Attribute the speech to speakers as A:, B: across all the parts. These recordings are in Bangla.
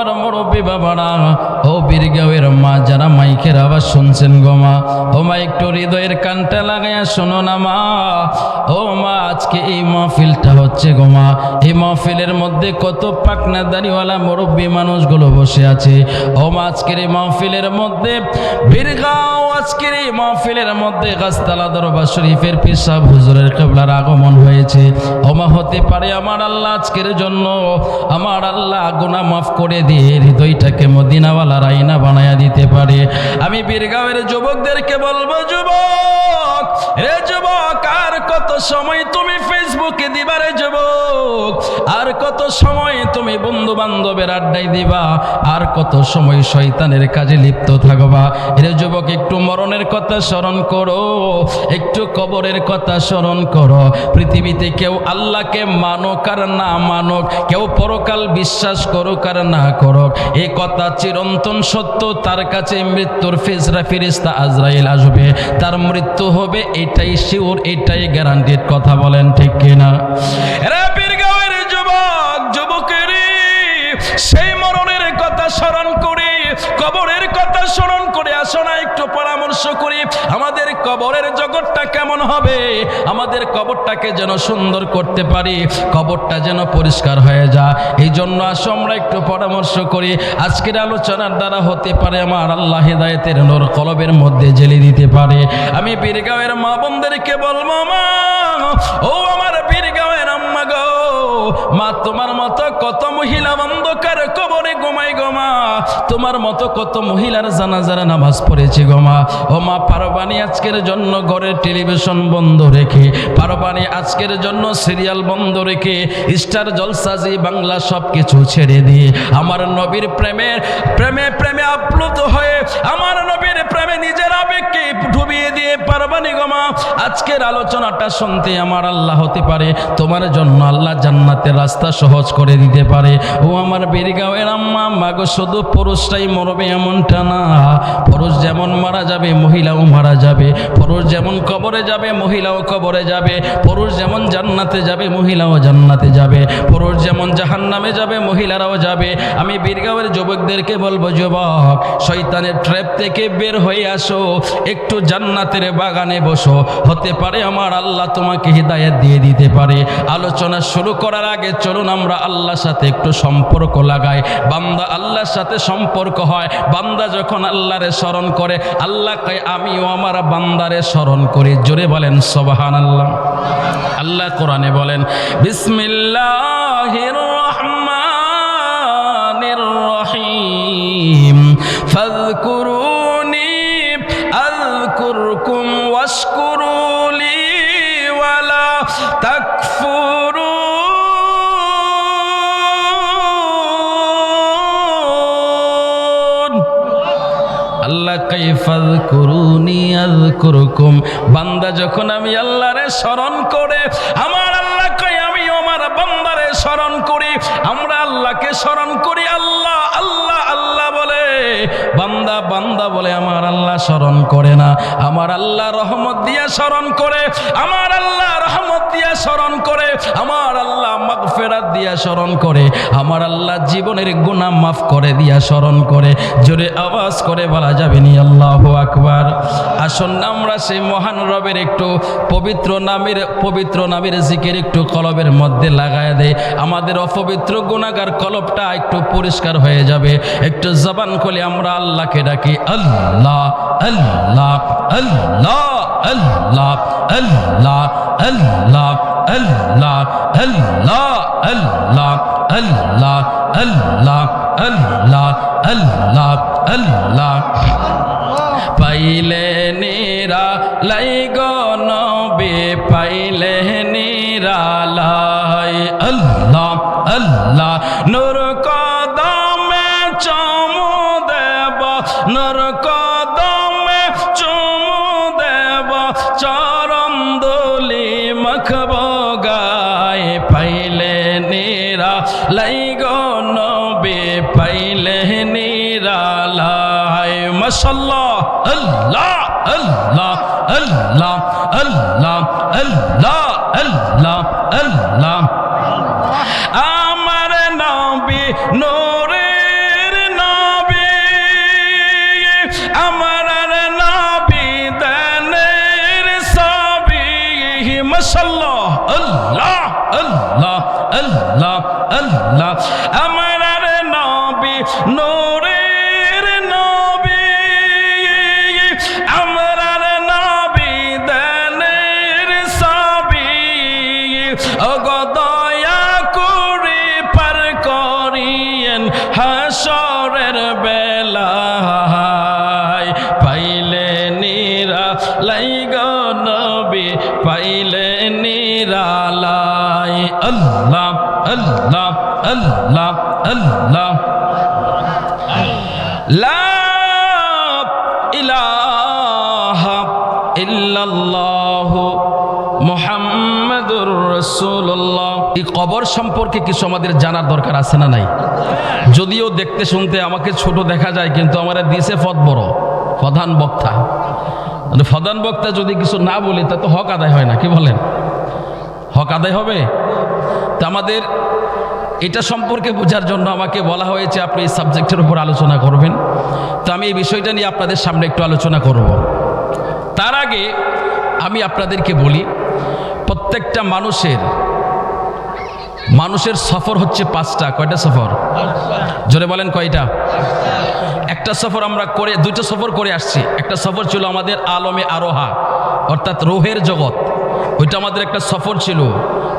A: আমার মুরব্বী বাবারা ও বীরগাঁওয়ের মা, যারা মাইকের আওয়াজ শুনছেন গো মা। ও মা, একটু হৃদয়ের কানটা লাগাইয়া শোনো না মা। ও মা, আজকে এই মাহফিলটা হচ্ছে গো মা। এই মাহফিলের মধ্যে কত পাকনা দাড়িওয়ালা মুরব্বী মানুষগুলো বসে আছে। ও মা, আজকের এই মাহফিলের মধ্যে বীরগাঁও আজকের এই মাহফিলের মধ্যে গাছতলা দরবার শরীফের পিসাব হুজুরের কেবলার আগমন হয়েছে। ওমা হতে পারে আমার আল্লাহ আজকের জন্য। আমার আল্লাহ গুনাহ মাফ করে দিয়ে হৃদয়টাকে মদিনাওয়ালার আইনা বানায়া দিতে পারে। আমি বীরগাঁওয়ের যুবকদেরকে বলব, যুবক, রে যুবক, আর কত সময় তুমি ফেসবুকে দিবা রে যুবক? আর কত সময় তুমি বন্ধু বান্ধবের আড্ডায় দিবা? আর কত সময় শয়তানের কাজে লিপ্ত থাকবা? রে যুবক, একটু মরণের কথা স্মরণ করো, একটু কবরের কথা স্মরণ করো। পৃথিবীতে কেউ আল্লাহকে মানক আর না মানক, কেউ পরকাল বিশ্বাস করুক আর না করুক। এই কথা চিরন্তন সত্য, তার কাছে মৃত্যুর ফেসরা ফিরিস্তা আজরাইল আসবে। তার মৃত্যু হবে এটাই শিওর, এটাই গ্যারান্টিড কথা বলেন ঠিক কিনা? সেই মরণের কথা স্মরণ কবরের কথা স্মরণ করে আসো না, একটু পরামর্শ করি। আমাদের কবরের জগৎটা কেমন হবে? আমাদের কবরটাকে যেন সুন্দর করতে পারি, কবরটা যেন পরিষ্কার হয়ে যায়। এই জন্য আসো, আমরা একটু পরামর্শ করি। আজকের আলোচনার দ্বারা হতে পারে আমার আল্লাহ হেদায়তের নোর কলবের মধ্যে জেলে দিতে পারে। আমি বীরগাঁওয়ের মা বোনদেরকে বলব, মা, ও আমার বীরগাঁওয়ের আম্মা গো মা, তোমার মতো কত মহিলা অন্ধকার কবরে গোমাই গোমা তোমার মতো কত মহিলার জানাজারা নামাজ পড়েছে গোমা ও মা, পারবানি আজকের জন্য ঘরের টেলিভিশন বন্ধ রেখে, পারবানি আজকের জন্য সিরিয়াল বন্ধ রেখে, স্টার জলসাজি, বাংলা সব কিছু ছেড়ে দিয়ে, আমার নবীর প্রেমে প্রেমে প্রেমে আপ্লুত হয়ে, আমার নবীর প্রেমে নিজের আবেগকে ডুবিয়ে দিয়ে পারবানি গোমা আজকের আলোচনাটা শুনতে আমার আল্লাহ হতে পারে। তোমার জন্য আল্লাহ জান্নাতের রাস্তা সহজ করে দিতে পারে। ও আমার বেরিগাঁওয়ের আম্মা মাগো শুধু পুরুষটাই মরবে এমনটা না। পুরুষ যেমন মারা যাবে, মহিলাও মারা যাবে। পুরুষ যেমন কবরে যাবে, মহিলাও কবরে যাবে। পুরুষ যেমন জান্নাতে যাবে, মহিলাও জান্নাতে যাবে। পুরুষ যেমন জাহান্নামে যাবে, মহিলারাও যাবে। আমি বীরগাঁওয়ের যুবকদেরকে বলব, যুবক, শয়তানের ট্র্যাপ থেকে বের হয়ে আসো। একটু জান্নাতের বাগানে বসো। হতে পারে আমার আল্লাহ তোমাকে হৃদায়ত দিয়ে দিতে পারে। আলোচনা শুরু করার আগে চলুন আমরা আল্লাহর সাথে একটু সম্পর্ক লাগাই। বান্দা আল্লাহর সাথে সম্পর্ক হয়। বান্দা যখন আল্লাহরে স্মরণ করে আল্লাহ কয় আমিও আমার বান্দারে স্মরণ করি। জোরে বলেন সবাহান আল্লাহ আল্লাহ কোরআনে বলেন, বিসমিল্লাহির আল্লাহ কাইফাল করুনি আযকুরকুম। বান্দা, যখন আমি আল্লাহরে স্মরণ করে, আমার আল্লাহ কই আমি আমার বান্দারে স্মরণ করি, আমরা আল্লাহকে স্মরণ করি, আল্লাহ আল্লাহ আল্লাহ বলে বান্দা বান্দা বলে, আমার আল্লাহ স্মরণ করে না। আমার আল্লাহ রহমত দিয়া স্মরণ করে। আমার আল্লাহ রহমত দিয়া স্মরণ করে। আমার আল্লাহ মাগফিরাত দিয়া স্মরণ করে। আমার আল্লাহ জীবনের গুনাহ মাফ করে দিয়া স্মরণ করে। জোরে আওয়াজ করে বলা যাবে নি, আল্লাহ আকবার। আসুন আমরা সেই মহান রবের একটু পবিত্র নামের পবিত্র নামের জিকের একটু কলবের মধ্যে লাগায় দেয় আমাদের অপবিত্র গুণাগার কলবটা একটু পরিষ্কার হয়ে যাবে। একটু জবান খুলে আমরা আল্লাহকে ডাকি আল্লাহ আল্লাহ আল্লাহ আল্লাহ আল্লাহ আল্লাহ আল্লাহ আল্লাহ আল্লাহ আল্লাহ আল্লাহ আল্লাহ আল্লাহ আল্লাহ পাইলে নিরা লাই গনবে পাইলে নিরা লাই আল্লাহ আল্লাহ নূর নিরা লাই গনবে পাইলে নিরালা মাশাল্লাহ। আল্লাহ আল্লাহ আল্লাহ আল্লাহ আল্লাহ আল্লাহ আল্লাহ। আমার নবী আল্লাহ। লা ইলাহা ইল্লাল্লাহ মুহাম্মাদুর রাসূলুল্লাহ। এই কবর সম্পর্কে কিছু আমাদের জানার দরকার আছে না নাই? যদিও দেখতে শুনতে আমাকে ছোট দেখা যায়, কিন্তু আমার দিছে পথ বড়, প্রধান বক্তা। মানে প্রধান বক্তা যদি কিছু না বলি, তা তো হক আদায় হয় না, কি বলেন? হক আদায় হবে? তা আমাদের এটা সম্পর্কে বোঝার জন্য আমাকে বলা হয়েছে, আপনি এই সাবজেক্টের উপর আলোচনা করবেন। তো আমি এই বিষয়টা নিয়ে আপনাদের সামনে একটু আলোচনা করব। তার আগে আমি আপনাদেরকে বলি, প্রত্যেকটা মানুষের মানুষের সফর হচ্ছে পাঁচটা। কয়টা সফর? জোরে বলেন কয়টা? একটা সফর আমরা করে, দুইটা সফর করে আসছি। একটা সফর ছিল আমাদের আলমে আরোহা, অর্থাৎ রোহের জগৎ। ওইটা আমাদের একটা সফর ছিল।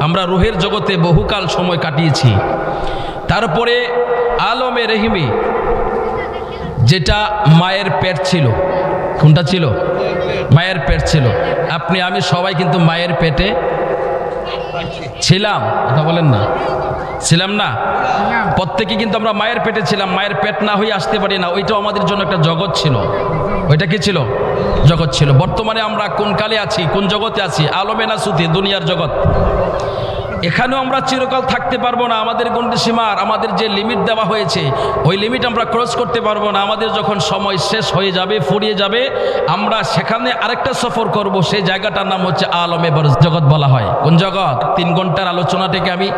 A: আমরা রোহের জগতে বহুকাল সময় কাটিয়েছি। তারপরে আলমে রেহিমি যেটা মায়ের পেট ছিল। কোনটা ছিল? মায়ের পেট ছিল। আপনি আমি সবাই কিন্তু মায়ের পেটে ছিলাম। কথা বলেন না। ছিলাম না? প্রত্যেকে কিন্তু আমরা মায়ের পেটে ছিলাম। মায়ের পেট না হয়ে আসতে পারি না। ওইটাও আমাদের জন্য একটা জগৎ ছিল। ওইটা কি ছিল? জগৎ ছিল। বর্তমানে আমরা কোন কালে আছি? কোন জগতে আছি? আলমে না সুতি? দুনিয়ার জগৎ। এখানেও আমরা চিরকাল থাকতে পারব না, আমাদের সীমার, আমাদের যে লিমিট দেওয়া হয়েছে, ওই লিমিট আমরা ক্রস করতে পারব না, আমাদের যখন সময় শেষ হয়ে যাবে, ফুরিয়ে যাবে, আমরা সেখানে আরেকটা সফর করব, সেই জায়গাটার নাম হচ্ছে আলমে জগৎ বলা হয়। কোন জগৎ? তিন ঘণ্টার আলোচনাটাকে আমি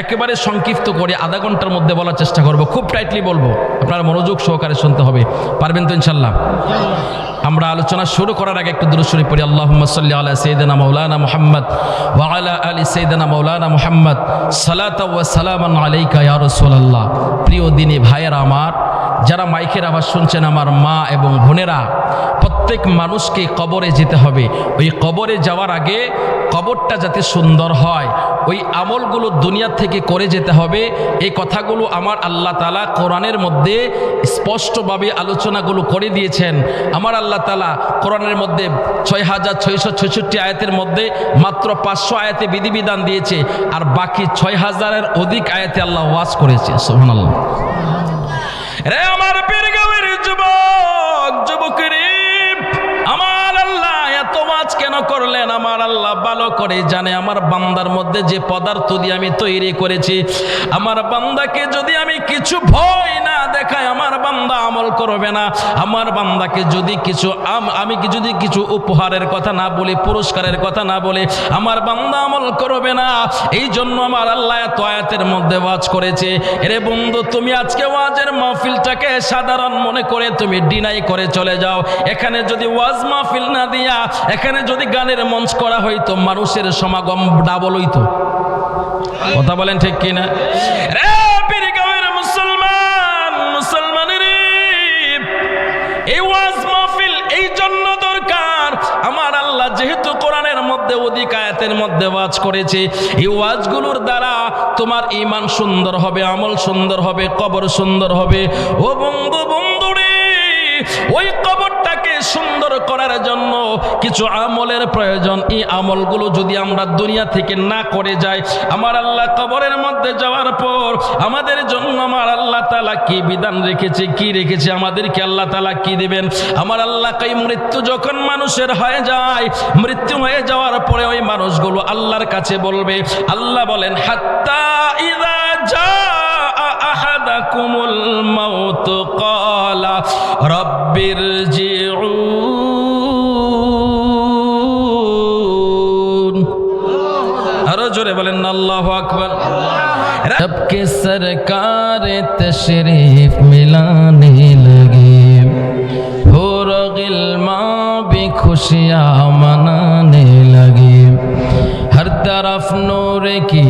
A: একেবারে সংক্ষিপ্ত করে আধা ঘণ্টার মধ্যে বলার চেষ্টা করব, খুব টাইটলি বলব, আপনারা মনোযোগ সহকারে শুনতে হবে, পারবেন তো ইনশাল্লাহ আমরা আলোচনা শুরু করার আগে একটু দূরস্বরী পড়ি আল্লাহ সাল্লি আলা সৈদানা মৌলানা মোহাম্মদ ওয়ালা আলী সৈদানা মৌলানা মোহাম্মদ সালাত সালামান আলাইকা ইয়ারসোল্লাহ প্রিয় দিনী ভাইয়েরা আমার, যারা মাইকের আওয়াজ শুনছেন আমার মা এবং বোনেরা প্রত্যেক মানুষকে কবরে যেতে হবে। ওই কবরে যাওয়ার আগে কবরটা যাতে সুন্দর হয়। ওই আমলগুলো দুনিয়া থেকে করে যেতে হবে। এই কথাগুলো আমার আল্লাহ তালা কোরআনের মধ্যে স্পষ্টভাবে আলোচনাগুলো করে দিয়েছেন। আমার আল্লাহ তালা কোরআনের মধ্যে ছয় হাজার ছয়শো ছয়ষট্টি আয়াতের মধ্যে মাত্র পাঁচশো আয়াতে বিধিবিধান দিয়েছে। আর বাকি ছয় হাজারের অধিক আয়াতে আল্লাহ ওয়াজ করেছে। সোহান রে আমার কেন করলেন, আমার আল্লাহ ভালো করে জানে, আমার বান্দার মধ্যে যে পদার্থ দিয়ে আমি তৈরি করেছি, আমার বান্দাকে যদি আমি কিছু ভয় না দেখাই, আমার বান্দা আমল করবে না। আমার বান্দাকে যদি কিছু আমি কি যদি কিছু উপহারের কথা না বলি, পুরস্কারের কথা না বলে, আমার বান্দা আমল করবে না। এই জন্য আমার আল্লাহ এত আয়াতের মধ্যে ওয়াজ করেছে, এরে বন্ধু, তুমি আজকে ওয়াজের মাহফিলটাকে সাধারণ মনে করে তুমি ডিনাই করে চলে যাও। এখানে যদি ওয়াজ মাহফিল না দিয়া, এখানে যদি গানের মঞ্চ করা হইতো, মানুষের সমাগম ডাবল হইতো। কথা বলেন ঠিক কিনা? আমার আল্লাহ যেহেতু কোরআনের মধ্যে অধিক আয়াতের মধ্যে ওয়াজ করেছে, এই ওয়াজগুলোর দ্বারা তোমার ইমান সুন্দর হবে, আমল সুন্দর হবে, কবর সুন্দর হবে। ও বন্ধু বন্ধু রে ওই কবরটাকে সুন্দর করার জন্য কিছু আমলের প্রয়োজন। এই আমলগুলো যদি আমরা দুনিয়া থেকে না করে যাই, আমার আল্লাহ কবরের মধ্যে যাওয়ার পর আমাদের জন্য আমার আল্লাহ তালা কি বিধান রেখেছে, কি রেখেছে, আমাদেরকে আল্লাহ তালা কি দেবেন? আমার আল্লাহ কাই, মৃত্যু যখন মানুষের হয়ে যায়, মৃত্যু হয়ে যাওয়ার পরে ওই মানুষগুলো আল্লাহর কাছে বলবে, আল্লাহ বলেন, হাত্তা ইদা যা আহাদাকুমুল মাউত ক্বালা রব্বির জিউন আরও জোরে বলেন আল্লাহু আকবার رب کے سرکار تشریف ملانے لگے ہو رغل ماں بھی خوشیاں منا तरफ नूर की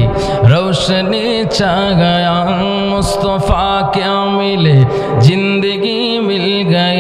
A: रोशनी छा गया मुस्तफ़ा क्या मिले जिंदगी मिल गए